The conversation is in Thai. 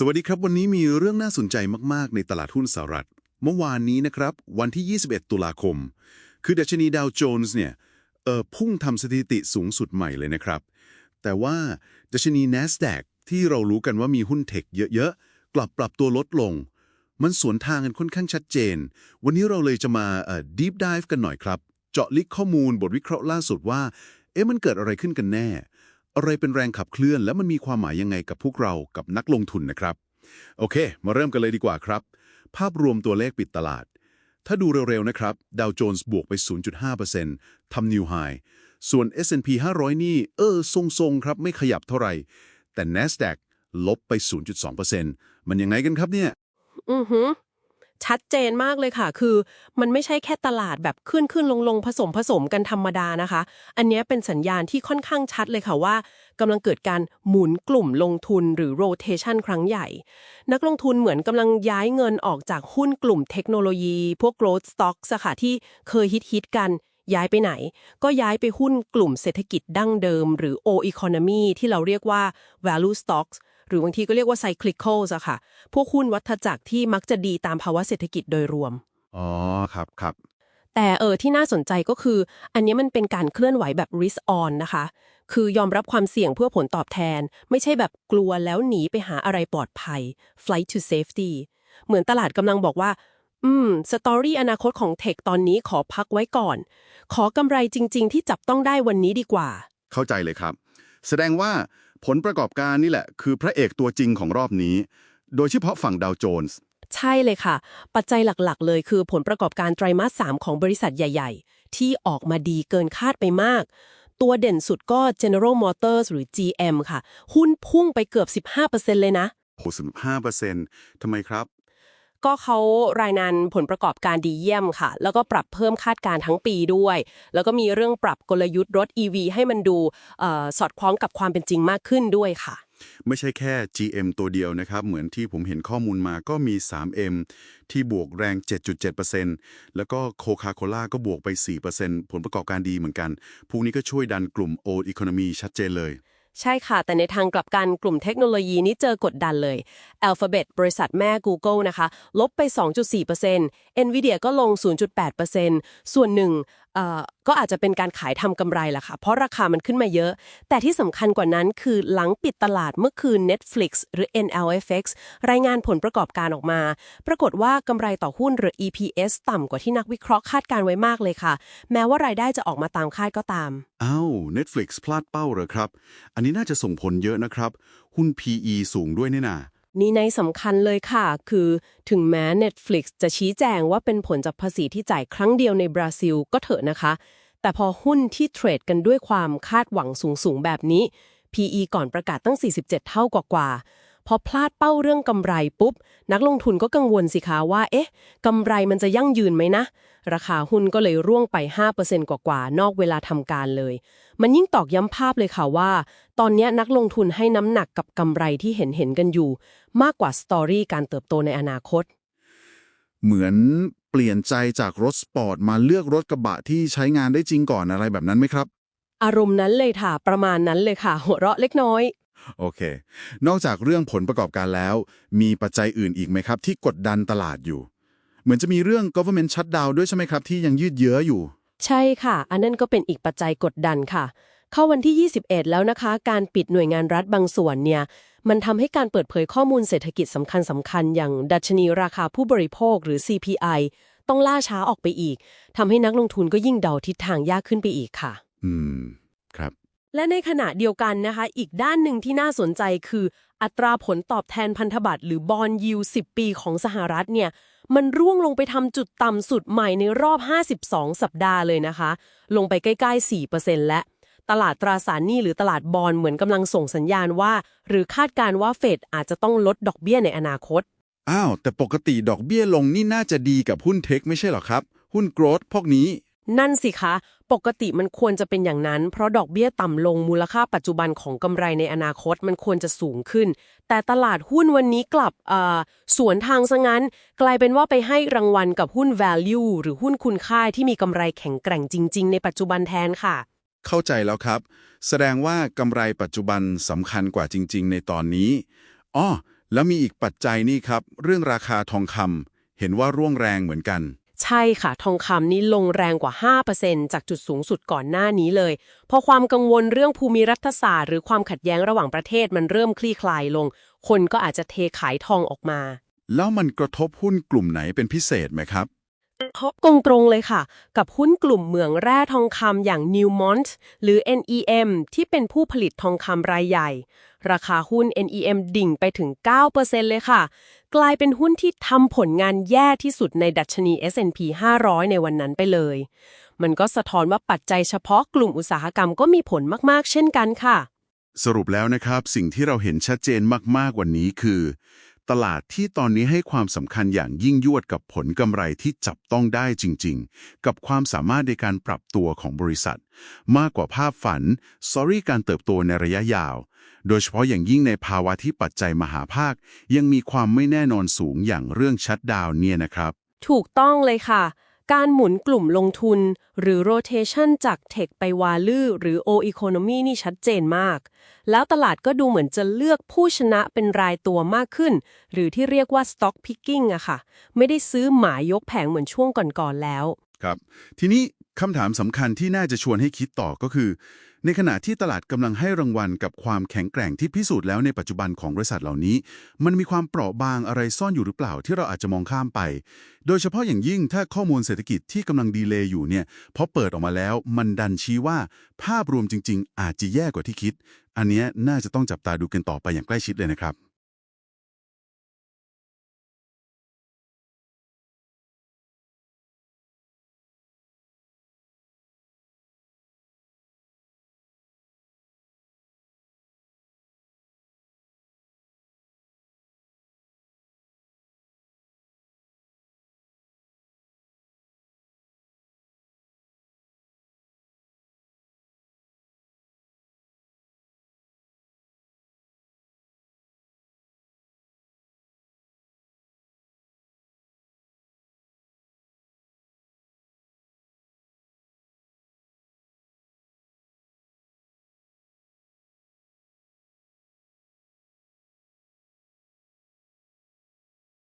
สวัสดีครับ วันนี้มีเรื่องน่าสนใจมาก ๆ ในตลาดหุ้นสหรัฐ เมื่อวานนี้นะครับ วันที่ 21 ตุลาคม คือดัชนีดาวโจนส์เนี่ยเออพุ่งทำสถิติสูงสุดใหม่เลยนะครับ แต่ว่าดัชนี NASDAQ ที่เรารู้กันว่ามีหุ้นเทคเยอะๆ กลับปรับตัวลดลง มันสวนทางกันค่อนข้างชัดเจน วันนี้เราเลยจะมาเออ deep dive กันหน่อยครับ เจาะลึกข้อมูลบทวิเคราะห์ล่าสุดว่า เอ๊ะมันเกิดอะไรขึ้นกันแน่ อะไรเป็นแรงขับเคลื่อน และมันมีความหมายยังไงกับพวกเรากับนักลงทุนนะครับ โอเค มาเริ่มกันเลยดีกว่าครับ ภาพรวมตัวเลขปิดตลาด ถ้าดูเร็วๆนะครับดาวโจนส์บวกไป 0.5%ทำนิวไฮส่วน S&P 500 นี่ เออ ทรงๆ ครับ ไม่ขยับเท่าไหร่ แต่ NASDAQ ลบไป 0.2%มันยังไงกันครับเนี่ย อือหือ ชัดเจนมากเลยค่ะ คือมันไม่ใช่แค่ตลาดแบบขึ้นขึ้นลงลงผสมผสมกันธรรมดานะคะ อันนี้เป็นสัญญาณที่ค่อนข้างชัดเลยค่ะว่ากำลังเกิดการหมุนกลุ่มลงทุนหรือ rotation ครั้งใหญ่ นักลงทุนเหมือนกำลังย้ายเงินออกจากหุ้นกลุ่มเทคโนโลยี พวก growth stocks ค่ะที่เคยฮิตฮิตกันย้ายไปไหน ก็ย้ายไปหุ้นกลุ่มเศรษฐกิจดั้งเดิม หรือ O economy ที่เราเรียกว่า value stocks หรือบางทีก็เรียกว่า cyclicals อะค่ะ พวกหุ้นวัฏจักรที่มักจะดีตามภาวะเศรษฐกิจโดยรวม อ๋อ ครับครับ แต่เออที่น่าสนใจก็คือ อันนี้มันเป็นการเคลื่อนไหวแบบ risk on นะคะ คือยอมรับความเสี่ยงเพื่อผลตอบแทน ไม่ใช่แบบกลัวแล้วหนีไปหาอะไรปลอดภัย flight to safety เหมือนตลาดกำลังบอกว่า อืม สตอรี่อนาคตของเทคตอนนี้ขอพักไว้ก่อน ขอกำไรจริง ๆ ที่จับต้องได้วันนี้ดีกว่า เข้าใจเลยครับ แสดงว่า ผลประกอบการนี่แหละ คือพระเอกตัวจริงของรอบนี้ โดยเฉพาะฝั่งดาวโจนส์ใช่เลยค่ะ ปัจจัยหลักๆ เลยคือผลประกอบการไตรมาส 3 ของบริษัทใหญ่ ๆ ที่ออกมาดีเกินคาดไปมาก ตัวเด่นสุดก็ General Motors หรือ GM ค่ะ หุ้นพุ่งไปเกือบ 15%เลยนะโหสิบห้าเปอร์เซ็นต์ทำไมครับ ก็เขารายงานผลประกอบการดีเยี่ยมค่ะ แล้วก็ปรับเพิ่มคาดการณ์ทั้งปีด้วย แล้วก็มีเรื่องปรับกลยุทธ์รถ EV ให้มันดูออสอดคล้องกับความเป็นจริงมากขึ้นด้วยค่ะ ไม่ใช่แค่ GM ตัวเดียวนะครับ เหมือนที่ผมเห็นข้อมูลมาก็มี 3M ที่บวกแรง 7.7%แล้วก็โคคาโคล่าก็บวกไป 4%ผลประกอบการดีเหมือนกัน พวกนี้ก็ช่วยดันกลุ่ม Old Economy ชัดเจนเลย ใช่ค่ะ แต่ในทางกลับกันกลุ่มเทคโนโลยีนี้เจอกดดันเลย Alphabet บริษัทแม่ Google นะคะ ลบไป 2.4% Nvidia ก็ลง 0.8%ส่วนหนึ่ง ก็อาจจะเป็นการขายทำกำไรล่ะค่ะ เพราะราคามันขึ้นมาเยอะ แต่ที่สำคัญกว่านั้นคือหลังปิดตลาดเมื่อคืน Netflix หรือ NLFX รายงานผลประกอบการออกมา ปรากฏว่ากำไรต่อหุ้นหรือ EPS ต่ำกว่าที่นักวิเคราะห์คาดการไว้มากเลยค่ะ แม้ว่ารายได้จะออกมาตามคาดก็ตาม อ้าว Netflix พลาดเป้าเหรอครับ อันนี้น่าจะส่งผลเยอะนะครับ หุ้น PE สูงด้วยนี่นา นี่ในสำคัญเลยค่ะ คือถึงแม้ Netflix จะชี้แจงว่าเป็นผลจากภาษีที่จ่ายครั้งเดียวในบราซิลก็เถอะนะคะ แต่พอหุ้นที่เทรดกันด้วยความคาดหวังสูงๆ แบบนี้ PE ก่อนประกาศตั้ง 47 เท่ากว่าๆ พอพลาดเป้าเรื่องกำไรปุ๊บ นักลงทุนก็กังวลสิคะว่า เอ๊ะกำไรมันจะยั่งยืนไหมนะ ราคาหุ้นก็เลยร่วงไป 5%กว่าๆ นอกเวลาทำการเลย มันยิ่งตอกย้ำภาพเลยค่ะว่า ตอนนี้นักลงทุนให้น้ำหนักกับกำไรที่เห็นเห็นๆกันอยู่ มากกว่าสตอรี่การเติบโตในอนาคต เหมือนเปลี่ยนใจจากรถสปอร์ตมาเลือกรถกระบะที่ใช้งานได้จริงก่อนอะไรแบบนั้นไหมครับ อารมณ์นั้นเลยค่ะ ประมาณนั้นเลยค่ะ หัวเราะเล็กน้อย โอเค นอกจากเรื่องผลประกอบการแล้ว มีปัจจัยอื่นอีกไหมครับ ที่กดดันตลาดอยู่ เหมือนจะมีเรื่อง government shutdown ด้วยใช่ไหมครับ ที่ยังยืดเยื้ออยู่ ใช่ค่ะ อันนั้นก็เป็นอีกปัจจัยกดดันค่ะ เข้าวันที่ 21 แล้วนะคะ การปิดหน่วยงานรัฐบางส่วนเนี่ย มันทำให้การเปิดเผยข้อมูลเศรษฐกิจสำคัญสำคัญๆอย่างดัชนีราคาผู้บริโภคหรือ CPI ต้องล่าช้าออกไปอีกทำให้นักลงทุนก็ยิ่งเดาทิศทางยากขึ้นไปอีกค่ะ อืมครับ และในขณะเดียวกันนะคะ อีกด้านหนึ่งที่น่าสนใจคือ อัตราผลตอบแทนพันธบัตรหรือบอลยิว10 ปีของสหรัฐเนี่ย มันร่วงลงไปทำจุดต่ำสุดใหม่ในรอบ 52 สัปดาห์เลยนะคะ ลงไปใกล้ๆ 4%และตลาดตราสารหนี้หรือตลาดบอลเหมือนกำลังส่งสัญญาณว่า หรือคาดการณ์ว่าเฟดอาจจะต้องลดดอกเบี้ยในอนาคต อ้าว แต่ปกติดอกเบี้ยลงนี่น่าจะดีกับหุ้นเทคไม่ใช่หรอครับ หุ้นโกรดพวกนี้ นั่นสิคะ ปกติมันควรจะเป็นอย่างนั้น เพราะดอกเบี้ยต่ำลงมูลค่าปัจจุบันของกำไรในอนาคตมันควรจะสูงขึ้น แต่ตลาดหุ้นวันนี้กลับสวนทางซะงั้น กลายเป็นว่าไปให้รางวัลกับหุ้น value หรือหุ้นคุณค่าที่มีกำไรแข็งแกร่งจริง ๆ ในปัจจุบันแทนค่ะ เข้าใจแล้วครับ แสดงว่ากำไรปัจจุบันสำคัญกว่าจริง ๆ ในตอนนี้อ้อแล้วมีอีกปัจจัยนี่ครับ เรื่องราคาทองคำเห็นว่าร่วงแรงเหมือนกัน ใช่ค่ะ ทองคำนี้ลงแรงกว่า 5%จากจุดสูงสุดก่อนหน้านี้เลย พอความกังวลเรื่องภูมิรัฐศาสตร์หรือความขัดแย้งระหว่างประเทศมันเริ่มคลี่คลายลง คนก็อาจจะเทขายทองออกมา แล้วมันกระทบหุ้นกลุ่มไหนเป็นพิเศษไหมครับ พราะตรงๆเลยค่ะ กับหุ้นกลุ่มเหมืองแร่ทองคำอย่าง Newmont หรือ NEM ที่เป็นผู้ผลิตทองคำรายใหญ่ ราคาหุ้น NEM ดิ่งไปถึง 9%เลยค่ะ กลายเป็นหุ้นที่ทำผลงานแย่ที่สุดในดัชนี S&P 500 ในวันนั้นไปเลย มันก็สะท้อนว่าปัจจัยเฉพาะกลุ่มอุตสาหกรรมก็มีผลมากๆ เช่นกันค่ะ สรุปแล้วนะครับ สิ่งที่เราเห็นชัดเจนมากๆวันนี้คือ ตลาดที่ตอนนี้ให้ความสำคัญอย่างยิ่งยวดกับผลกำไรที่จับต้องได้จริง ๆ กับความสามารถในการปรับตัวของบริษัท มากกว่าภาพฝันสอรี่การเติบโตในระยะยาว โดยเฉพาะอย่างยิ่งในภาวะที่ปัจจัยมหาภาค ยังมีความไม่แน่นอนสูงอย่างเรื่องชัดดาวเนี่ยนะครับ ถูกต้องเลยค่ะ การหมุนกลุ่มลงทุน หรือ rotation จากเทคไปวาลือหรือ O economy นี่ชัดเจนมาก แล้วตลาดก็ดูเหมือนจะเลือกผู้ชนะเป็นรายตัวมากขึ้น หรือที่เรียกว่า stock picking อะค่ะ ไม่ได้ซื้อหมายยกแผงเหมือนช่วงก่อนๆแล้ว ครับ ทีนี้คำถามสำคัญที่น่าจะชวนให้คิดต่อก็คือ ในขณะที่ตลาดกำลังให้รางวัลกับความแข็งแกร่งที่พิสูจน์แล้วในปัจจุบันของบริษัทเหล่านี้ มันมีความเปราะบางอะไรซ่อนอยู่หรือเปล่าที่เราอาจจะมองข้ามไป โดยเฉพาะอย่างยิ่งถ้าข้อมูลเศรษฐกิจที่กำลังดีเลย์อยู่เนี่ยพอเปิดออกมาแล้ว มันดันชี้ว่าภาพรวมจริง ๆ อาจจะแย่กว่าที่คิด อันนี้น่าจะต้องจับตาดูกันต่อไปอย่างใกล้ชิดเลยนะครับ